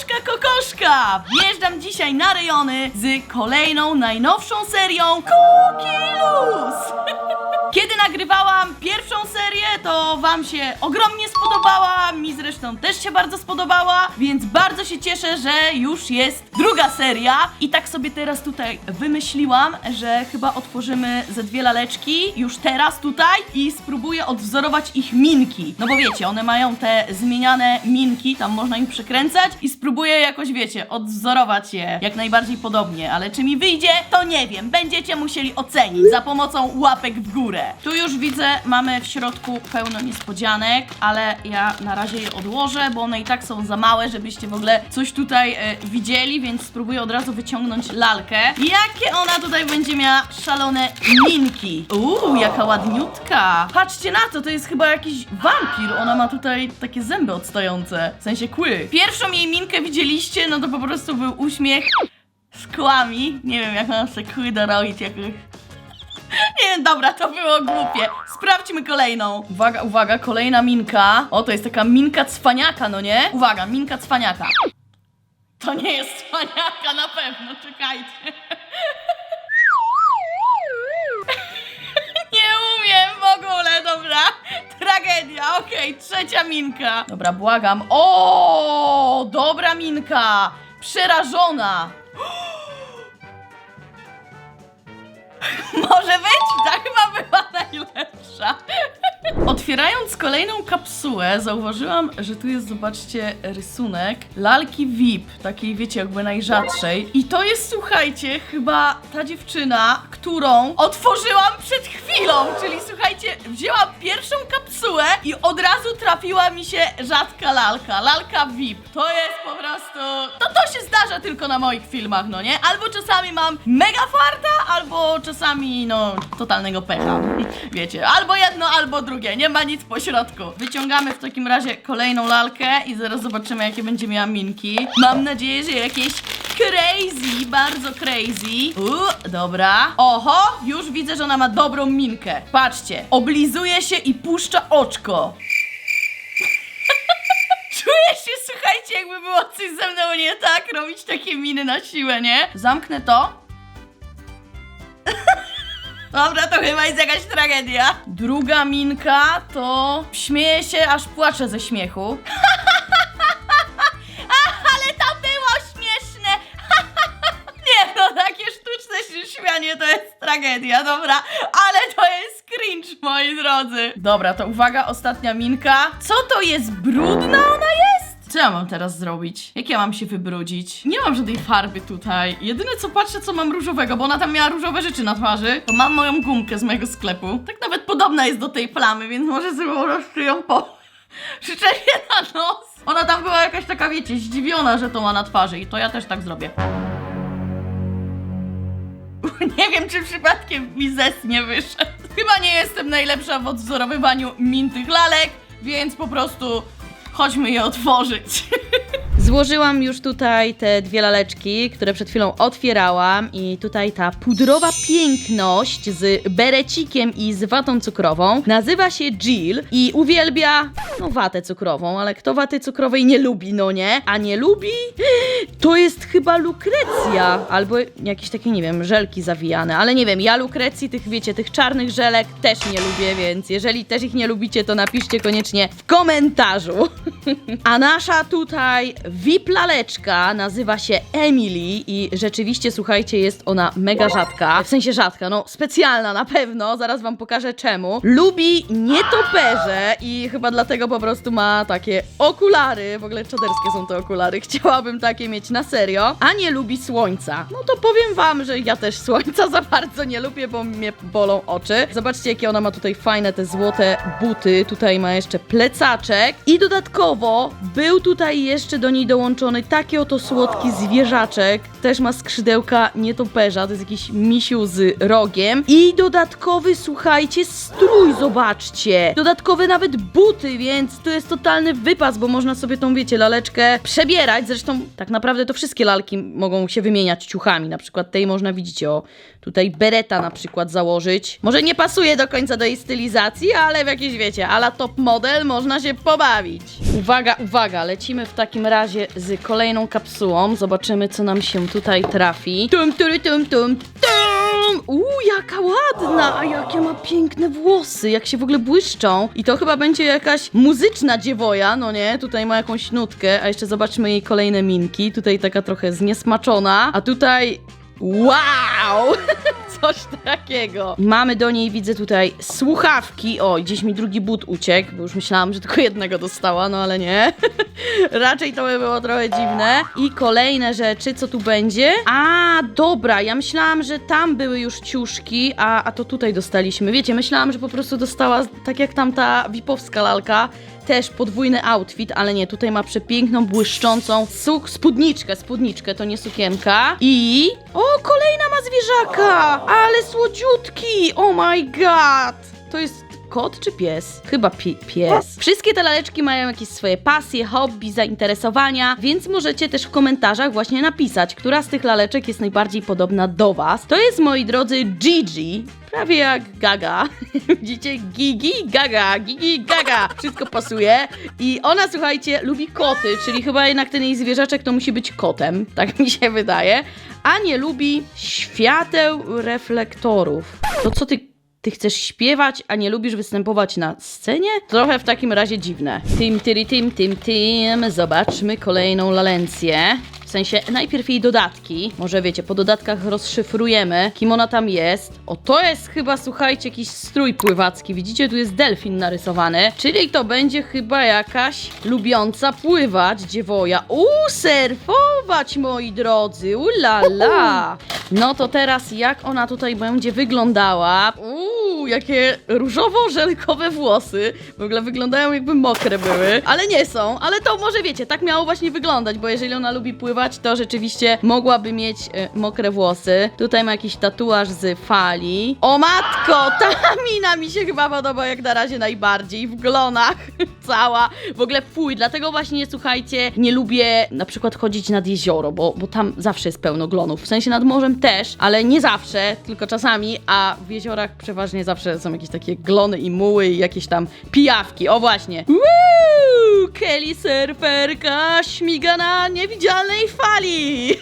Kokoszka, kokoszka! Wjeżdżam dzisiaj na rejony z kolejną, najnowszą serią Cookie Loose! Kiedy nagrywałam pierwszą serię, to wam się ogromnie spodobała, mi zresztą też się bardzo spodobała, więc bardzo się cieszę, że już jest druga seria i tak sobie teraz tutaj wymyśliłam, że chyba otworzymy ze dwie laleczki już teraz tutaj i spróbuję odwzorować ich minki. No bo wiecie, one mają te zmieniane minki, tam można im przekręcać i spróbuję jakoś, wiecie, odwzorować je jak najbardziej podobnie, ale czy mi wyjdzie, to nie wiem. Będziecie musieli ocenić za pomocą łapek w górę. Tu już widzę, mamy w środku pełno niespodzianek, ale ja na razie je odłożę, bo one i tak są za małe, żebyście w ogóle coś tutaj e, widzieli, więc spróbuję od razu wyciągnąć lalkę. Jakie ona tutaj będzie miała szalone minki. Uuu, jaka ładniutka. Patrzcie na to, to jest chyba jakiś wampir. Ona ma tutaj takie zęby odstające, w sensie kły. Pierwszą jej minkę widzieliście, no to po prostu był uśmiech szkłami. Nie wiem, jak mam sobie kły dorobić jakoś. Nie dobra, to było głupie. Sprawdźmy kolejną. Uwaga, uwaga, kolejna minka. O, to jest taka minka cwaniaka, no nie? Uwaga, minka cwaniaka. To nie jest cwaniaka na pewno, czekajcie. Nie umiem w ogóle, dobra. Tragedia, okej, trzecia minka. Dobra, błagam. O, dobra minka. Przerażona. Może być? Ta chyba była najlepsza. Otwierając kolejną kapsułę, zauważyłam, że tu jest, zobaczcie, rysunek lalki VIP, takiej, wiecie, jakby najrzadszej. I to jest, słuchajcie, chyba ta dziewczyna, którą otworzyłam przed chwilą. Czyli, słuchajcie, wzięłam pierwszą kapsułę i od razu trafiła mi się rzadka lalka. Lalka VIP. To jest po prostu... To to się zdarza tylko na moich filmach, no nie? Albo czasami mam mega farta, albo czasami, no, totalnego pecha. Wiecie, albo jedno, albo drugie. Nie ma nic po środku. Wyciągamy w takim razie kolejną lalkę i zaraz zobaczymy, jakie będzie miała minki. Mam nadzieję, że jakieś crazy, bardzo crazy. Uuu, dobra. Oho, już widzę, że ona ma dobrą minkę. Patrzcie, oblizuje się i puszcza oczko. Czuję się, słuchajcie, jakby było coś ze mną nie tak, robić takie miny na siłę, nie? Zamknę to. Dobra, to chyba jest jakaś tragedia. Druga minka to śmieje się, aż płacze ze śmiechu. tragedia, dobra, ale to jest cringe, moi drodzy. Dobra, to uwaga, ostatnia minka. Co to jest? Brudna ona jest? Co ja mam teraz zrobić? Jak ja mam się wybrudzić? Nie mam żadnej farby tutaj. Jedyne co patrzę, co mam różowego, bo ona tam miała różowe rzeczy na twarzy, to mam moją gumkę z mojego sklepu. Tak nawet podobna jest do tej plamy, więc może sobie po prostu ją po... Przyczepię na nos. Ona tam była jakaś taka, wiecie, zdziwiona, że to ma na twarzy i to ja też tak zrobię. Nie wiem, czy przypadkiem mi zes nie wyszedł. Chyba nie jestem najlepsza w odwzorowywaniu min tych lalek, więc po prostu chodźmy je otworzyć. Złożyłam już tutaj te dwie laleczki, które przed chwilą otwierałam i tutaj ta pudrowa piękność z berecikiem i z watą cukrową nazywa się Jill i uwielbia, no watę cukrową, ale kto waty cukrowej nie lubi, no nie? A nie lubi? To jest chyba lukrecja albo jakieś takie, nie wiem, żelki zawijane, ale nie wiem, ja lukrecji, tych wiecie, tych czarnych żelek też nie lubię, więc jeżeli też ich nie lubicie, to napiszcie koniecznie w komentarzu. A nasza tutaj VIP laleczka nazywa się Emily i rzeczywiście, słuchajcie, jest ona mega rzadka. W sensie rzadka, no specjalna na pewno, zaraz wam pokażę czemu. Lubi nietoperze i chyba dlatego po prostu ma takie okulary, w ogóle czaderskie są te okulary, chciałabym takie mieć na serio, a nie lubi słońca. No to powiem wam, że ja też słońca za bardzo nie lubię, bo mnie bolą oczy. Zobaczcie, jakie ona ma tutaj fajne te złote buty, tutaj ma jeszcze plecaczek i dodatkowo był tutaj jeszcze do niej dołączony taki oto słodki zwierzaczek, też ma skrzydełka nietoperza, to jest jakiś misiu z rogiem. I dodatkowy, słuchajcie, strój, zobaczcie, dodatkowe nawet buty, więc to jest totalny wypas, bo można sobie tą, wiecie, laleczkę przebierać, zresztą tak naprawdę to wszystkie lalki mogą się wymieniać ciuchami, na przykład tej można, widzicie, o, tutaj bereta na przykład założyć, może nie pasuje do końca do jej stylizacji, ale w jakieś, wiecie, ala top model można się pobawić. Uwaga, uwaga, lecimy w takim razie razie z kolejną kapsułą. Zobaczymy, co nam się tutaj trafi. Tum, turu, tum, tum, tum! Uuu, jaka ładna! A jakie ma piękne włosy, jak się w ogóle błyszczą. I to chyba będzie jakaś muzyczna dziewoja, no nie? Tutaj ma jakąś nutkę, a jeszcze zobaczmy jej kolejne minki. Tutaj taka trochę zniesmaczona, a tutaj... Wow! Coś takiego. Mamy do niej, widzę tutaj słuchawki. O, gdzieś mi drugi but uciekł, bo już myślałam, że tylko jednego dostała, no ale nie. Raczej to by było trochę dziwne. I kolejne rzeczy, co tu będzie? A, dobra, ja myślałam, że tam były już ciuszki, a, a to tutaj dostaliśmy. Wiecie, myślałam, że po prostu dostała, tak jak tamta wipowska lalka, też podwójny outfit, ale nie, tutaj ma przepiękną, błyszczącą suk spódniczkę, spódniczkę, to nie sukienka. I... O, kolejna ma zwierzaka! Ale słodziutki! Oh my god! To jest kot czy pies? Chyba pi pies. Wszystkie te laleczki mają jakieś swoje pasje, hobby, zainteresowania, więc możecie też w komentarzach właśnie napisać, która z tych laleczek jest najbardziej podobna do was. To jest, moi drodzy, Gigi. Prawie jak Gaga. Widzicie? Gigi, Gaga, Gigi, Gaga. Wszystko pasuje. I ona, słuchajcie, lubi koty, czyli chyba jednak ten jej zwierzaczek to musi być kotem. Tak mi się wydaje. A nie lubi świateł reflektorów. To co ty ty chcesz śpiewać, a nie lubisz występować na scenie? Trochę w takim razie dziwne. Tym, tyry, tym, tym, tym. Zobaczmy kolejną lalencję. W sensie najpierw jej dodatki. Może wiecie, po dodatkach rozszyfrujemy, kim ona tam jest. O, to jest chyba, słuchajcie, jakiś strój pływacki. Widzicie, tu jest delfin narysowany. Czyli to będzie chyba jakaś lubiąca pływać dziewoja. Uuu, surfować, moi drodzy. Ulala. No to teraz jak ona tutaj będzie wyglądała? Uuu, jakie różowo-żelkowe włosy. W ogóle wyglądają jakby mokre były, ale nie są. Ale to może wiecie, tak miało właśnie wyglądać, bo jeżeli ona lubi pływać, to rzeczywiście mogłaby mieć e, mokre włosy. Tutaj ma jakiś tatuaż z fali. O matko, ta mina mi się chyba podoba jak na razie najbardziej. W glonach cała. W ogóle fuj, dlatego właśnie słuchajcie, nie lubię na przykład chodzić nad jezioro, bo, bo tam zawsze jest pełno glonów. W sensie nad morzem też, ale nie zawsze, tylko czasami, a w jeziorach przeważnie zawsze są jakieś takie glony i muły i jakieś tam pijawki. O właśnie. Woo! Kelly surferka śmiga na niewidzialnej fali.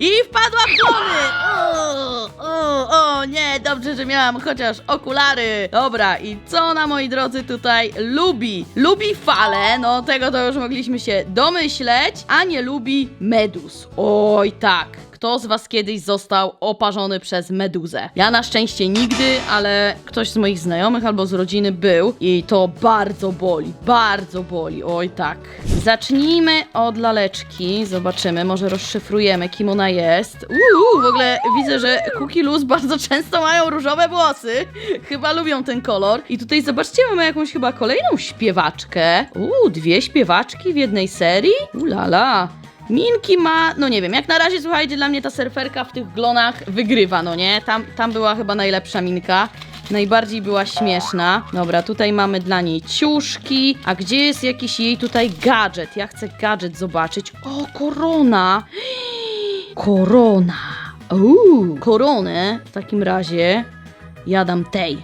I wpadła w glony! O, o, o, nie, dobrze, że miałam chociaż okulary. Dobra, i co ona, moi drodzy, tutaj lubi? Lubi fale, no tego to już mogliśmy się domyśleć, a nie lubi medus. Oj, tak. Kto z was kiedyś został oparzony przez meduzę? Ja na szczęście nigdy, ale ktoś z moich znajomych albo z rodziny był i to bardzo boli, bardzo boli, oj tak. Zacznijmy od laleczki, zobaczymy, może rozszyfrujemy kim ona jest. Uuu, w ogóle widzę, że Cookie Luz bardzo często mają różowe włosy, chyba lubią ten kolor. I tutaj zobaczcie, mamy jakąś chyba kolejną śpiewaczkę. Uuu, dwie śpiewaczki w jednej serii? Ulala. Minki ma, no nie wiem, jak na razie słuchajcie, dla mnie ta surferka w tych glonach wygrywa, no nie? Tam, tam była chyba najlepsza minka. Najbardziej była śmieszna. Dobra, tutaj mamy dla niej ciuszki. A gdzie jest jakiś jej tutaj gadżet? Ja chcę gadżet zobaczyć. O, korona! Korona! Uuu, koronę w takim razie ja dam tej.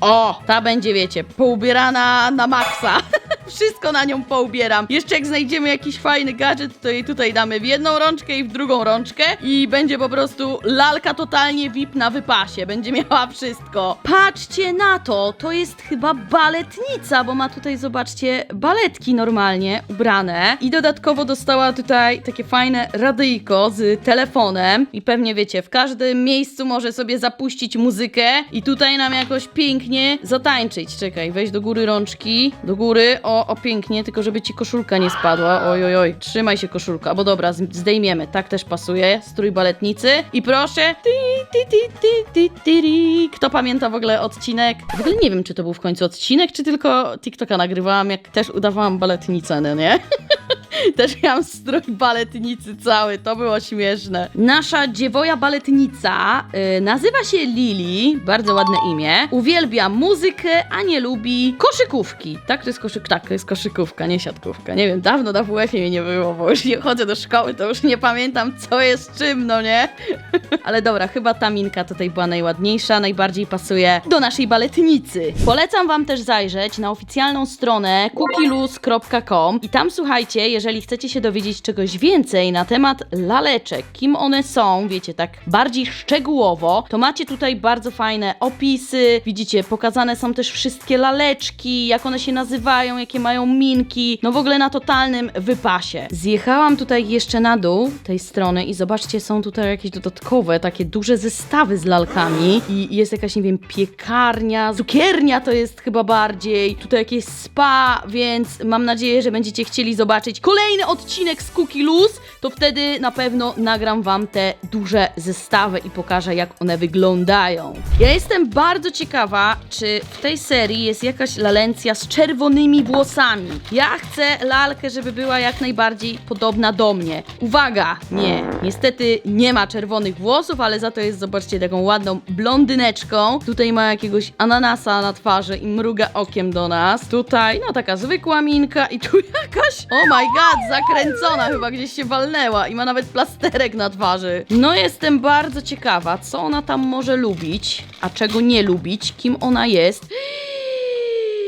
O, ta będzie, wiecie, poubierana na maksa. Wszystko na nią poubieram. Jeszcze jak znajdziemy jakiś fajny gadżet, to jej tutaj damy w jedną rączkę i w drugą rączkę. I będzie po prostu lalka totalnie VIP na wypasie. Będzie miała wszystko. Patrzcie na to, to jest chyba baletnica, bo ma tutaj, zobaczcie, baletki normalnie ubrane. I dodatkowo dostała tutaj takie fajne radyjko z telefonem. I pewnie wiecie, w każdym miejscu może sobie zapuścić muzykę i tutaj nam jakoś pięknie zatańczyć. Czekaj, weź do góry rączki, do góry, o, o pięknie, tylko żeby ci koszulka nie spadła. Oj, oj, oj, trzymaj się koszulka, bo dobra, zdejmiemy, tak też pasuje, strój baletnicy. I proszę, ti, ti, ti, ti, ti, ti, ri. kto pamięta w ogóle odcinek? W ogóle nie wiem, czy to był w końcu odcinek, czy tylko TikToka nagrywałam, jak też udawałam baletnicę, no nie? Też miałam strój baletnicy cały, to było śmieszne. Nasza dziewoja baletnica y, nazywa się Lili, bardzo ładne imię. Uwielbia muzykę, a nie lubi koszykówki. Tak, to jest koszyk, tak, to jest koszykówka, nie siatkówka. Nie wiem, dawno na WF-ie mnie nie było, bo już nie chodzę do szkoły, to już nie pamiętam, co jest czym, no nie? Ale dobra, chyba ta minka tutaj była najładniejsza, najbardziej pasuje do naszej baletnicy. Polecam wam też zajrzeć na oficjalną stronę cookielus.com i tam słuchajcie, jeżeli jeżeli chcecie się dowiedzieć czegoś więcej na temat laleczek, kim one są, wiecie, tak bardziej szczegółowo, to macie tutaj bardzo fajne opisy. Widzicie, pokazane są też wszystkie laleczki, jak one się nazywają, jakie mają minki. No w ogóle na totalnym wypasie. Zjechałam tutaj jeszcze na dół tej strony i zobaczcie, są tutaj jakieś dodatkowe, takie duże zestawy z lalkami. I jest jakaś, nie wiem, piekarnia, cukiernia to jest chyba bardziej. Tutaj jakieś spa, więc mam nadzieję, że będziecie chcieli zobaczyć kolejny odcinek z Cookie Loose. To wtedy na pewno nagram wam te duże zestawy i pokażę, jak one wyglądają. Ja jestem bardzo ciekawa, czy w tej serii jest jakaś lalencja z czerwonymi włosami. Ja chcę lalkę, żeby była jak najbardziej podobna do mnie. Uwaga, nie, niestety nie ma czerwonych włosów, ale za to jest, zobaczcie, taką ładną blondyneczką. Tutaj ma jakiegoś ananasa na twarzy i mruga okiem do nas. Tutaj, no taka zwykła minka i tu jakaś, oh my god, zakręcona chyba gdzieś się walnęła i ma nawet plasterek na twarzy. No jestem bardzo ciekawa, co ona tam może lubić, a czego nie lubić, kim ona jest.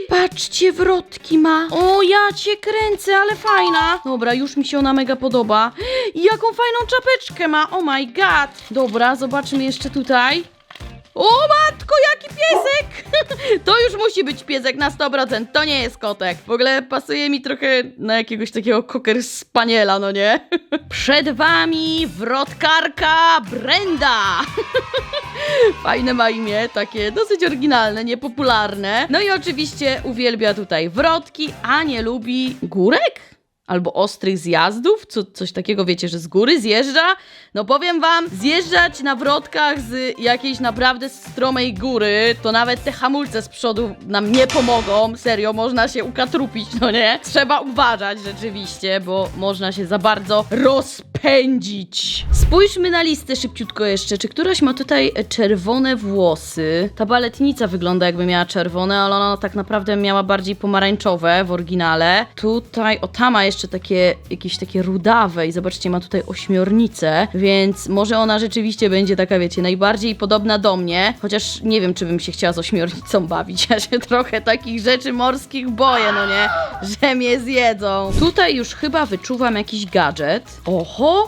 Patrzcie, wrotki ma. O, ja cię kręcę, ale fajna. Dobra, już mi się ona mega podoba. I jaką fajną czapeczkę ma. Oh my god. Dobra, zobaczmy jeszcze tutaj. O matko, jaki piesek! To już musi być piesek na 100%, to nie jest kotek. W ogóle pasuje mi trochę na jakiegoś takiego cocker spaniela, no nie? Przed wami wrotkarka Brenda! Fajne ma imię, takie dosyć oryginalne, niepopularne. No i oczywiście uwielbia tutaj wrotki, a nie lubi górek? Albo ostrych zjazdów, co, coś takiego wiecie, że z góry zjeżdża. No powiem wam, zjeżdżać na wrotkach z jakiejś naprawdę stromej góry, to nawet te hamulce z przodu nam nie pomogą. Serio, można się ukatrupić, no nie? Trzeba uważać rzeczywiście, bo można się za bardzo rozpędzić. Spójrzmy na listę szybciutko jeszcze. Czy któraś ma tutaj czerwone włosy? Ta baletnica wygląda jakby miała czerwone, ale ona tak naprawdę miała bardziej pomarańczowe w oryginale. Tutaj, o ta ma jeszcze takie, jakieś takie rudawe i zobaczcie, ma tutaj ośmiornicę, więc może ona rzeczywiście będzie taka, wiecie, najbardziej podobna do mnie, chociaż nie wiem, czy bym się chciała z ośmiornicą bawić. Ja się trochę takich rzeczy morskich boję, no nie? Że mnie zjedzą. Tutaj już chyba wyczuwam jakiś gadżet. Oho! โอ้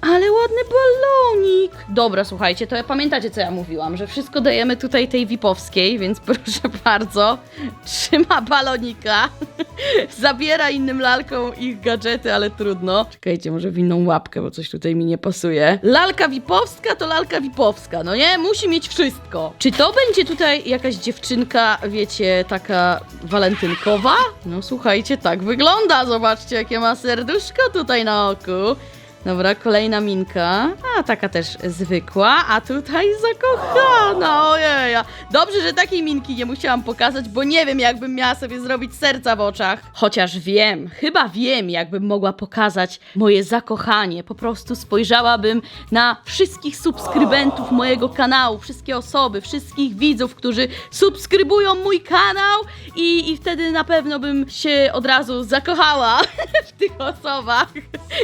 Ale ładny balonik! Dobra, słuchajcie, to pamiętacie, co ja mówiłam, że wszystko dajemy tutaj tej Wipowskiej, więc proszę bardzo, trzyma balonika, zabiera innym lalkom ich gadżety, ale trudno. Czekajcie, może w inną łapkę, bo coś tutaj mi nie pasuje. Lalka Wipowska to lalka Wipowska, no nie? Musi mieć wszystko. Czy to będzie tutaj jakaś dziewczynka, wiecie, taka walentynkowa? No słuchajcie, tak wygląda, zobaczcie, jakie ma serduszko tutaj na oku. Dobra, kolejna minka. A, taka też zwykła. A tutaj zakochana, ojej. Dobrze, że takiej minki nie musiałam pokazać, bo nie wiem, jakbym miała sobie zrobić serca w oczach. Chociaż wiem, chyba wiem, jakbym mogła pokazać moje zakochanie. Po prostu spojrzałabym na wszystkich subskrybentów mojego kanału, wszystkie osoby, wszystkich widzów, którzy subskrybują mój kanał i, i wtedy na pewno bym się od razu zakochała w tych osobach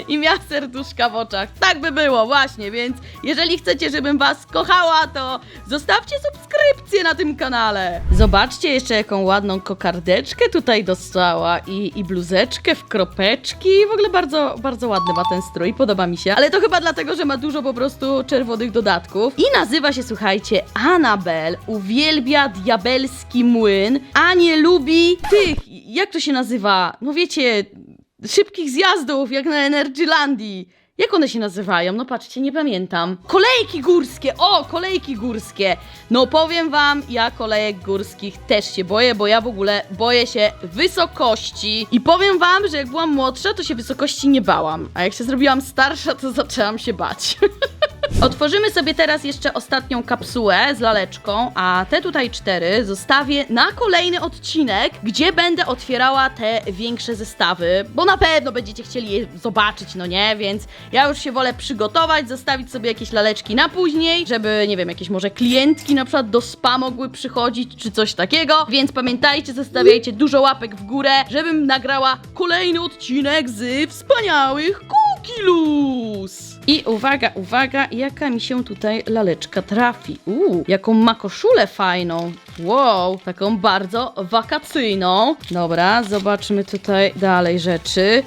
i miała serduszka w oczach. Tak by było, właśnie, więc jeżeli chcecie, żebym was kochała, to zostawcie subskrypcję na tym kanale. Zobaczcie jeszcze, jaką ładną kokardeczkę tutaj dostała i, i bluzeczkę w kropeczki. W ogóle bardzo, bardzo ładny ma ten strój, podoba mi się. Ale to chyba dlatego, że ma dużo po prostu czerwonych dodatków. I nazywa się, słuchajcie, Anabel. Uwielbia diabelski młyn, a nie lubi tych, jak to się nazywa? No wiecie, szybkich zjazdów, jak na Energylandii. Jak one się nazywają? No patrzcie, nie pamiętam. Kolejki górskie! O, kolejki górskie! No powiem wam, ja kolejek górskich też się boję, bo ja w ogóle boję się wysokości. I powiem wam, że jak byłam młodsza, to się wysokości nie bałam. A jak się zrobiłam starsza, to zaczęłam się bać. Otworzymy sobie teraz jeszcze ostatnią kapsułę z laleczką, a te tutaj cztery zostawię na kolejny odcinek, gdzie będę otwierała te większe zestawy, bo na pewno będziecie chcieli je zobaczyć, no nie? Więc ja już się wolę przygotować, zostawić sobie jakieś laleczki na później, żeby, nie wiem, jakieś może klientki na przykład do spa mogły przychodzić, czy coś takiego. Więc pamiętajcie, zostawiajcie dużo łapek w górę, żebym nagrała kolejny odcinek z wspaniałych Loose. I uwaga, uwaga, jaka mi się tutaj laleczka trafi. Uuu, jaką ma koszulę fajną. Wow, taką bardzo wakacyjną. Dobra, zobaczmy tutaj dalej rzeczy.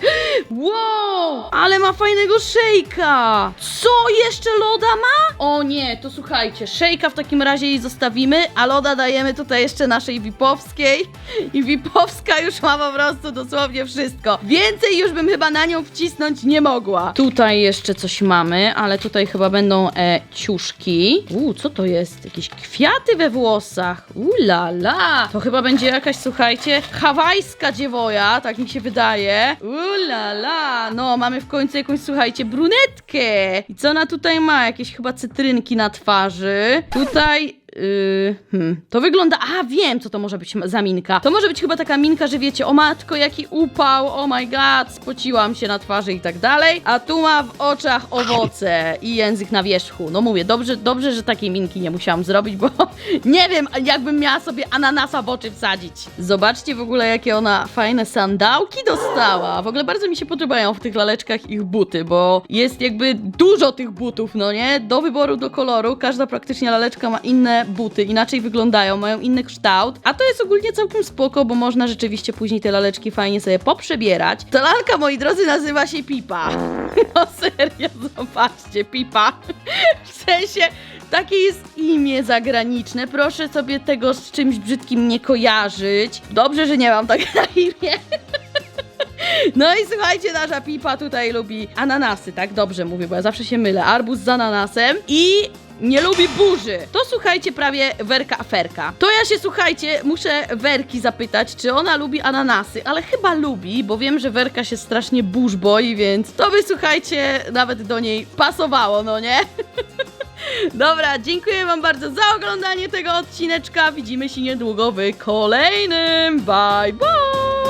Wow, ale ma fajnego szejka. Co, jeszcze loda ma? O nie, to słuchajcie, szejka w takim razie jej zostawimy, a loda dajemy tutaj jeszcze naszej Wipowskiej. I Wipowska już ma po prostu dosłownie wszystko. Więcej już bym chyba na nią wcisnąć nie mogła. Tutaj jeszcze coś mamy, ale tutaj chyba będą e, ciuszki. Uuu, co to jest? Jakieś kwiaty we włosach. La. To chyba będzie jakaś, słuchajcie, hawajska dziewoja, tak mi się wydaje. Ula la. No, mamy w końcu jakąś, słuchajcie, brunetkę. I co ona tutaj ma? Jakieś chyba cytrynki na twarzy. Tutaj Yy, hmm. To wygląda. A wiem, co to może być za minka. To może być chyba taka minka, że wiecie, o matko, jaki upał, oh my god, spociłam się na twarzy i tak dalej. A tu ma w oczach owoce i język na wierzchu. No mówię, dobrze, dobrze, że takiej minki nie musiałam zrobić, bo nie wiem, jakbym miała sobie ananasa w oczy wsadzić. Zobaczcie w ogóle, jakie ona fajne sandałki dostała. W ogóle bardzo mi się podobają w tych laleczkach ich buty, bo jest jakby dużo tych butów, no nie? Do wyboru, do koloru. Każda praktycznie laleczka ma buty, inaczej wyglądają, mają inny kształt, a to jest ogólnie całkiem spoko, bo można rzeczywiście później te laleczki fajnie sobie poprzebierać. Ta lalka, moi drodzy, nazywa się Pipa. No serio, zobaczcie, Pipa. W sensie, takie jest imię zagraniczne. Proszę sobie tego z czymś brzydkim nie kojarzyć. Dobrze, że nie mam tak na imię. No i słuchajcie, nasza pipa tutaj lubi ananasy, tak? Dobrze mówię, bo ja zawsze się mylę. Arbuz z ananasem i nie lubi burzy. To słuchajcie prawie werka aferka. To ja się słuchajcie, muszę werki zapytać, czy ona lubi ananasy, ale chyba lubi, bo wiem, że werka się strasznie burz boi, więc to by słuchajcie nawet do niej pasowało, no nie? Dobra, dziękuję wam bardzo za oglądanie tego odcineczka. Widzimy się niedługo w kolejnym. Bye bye!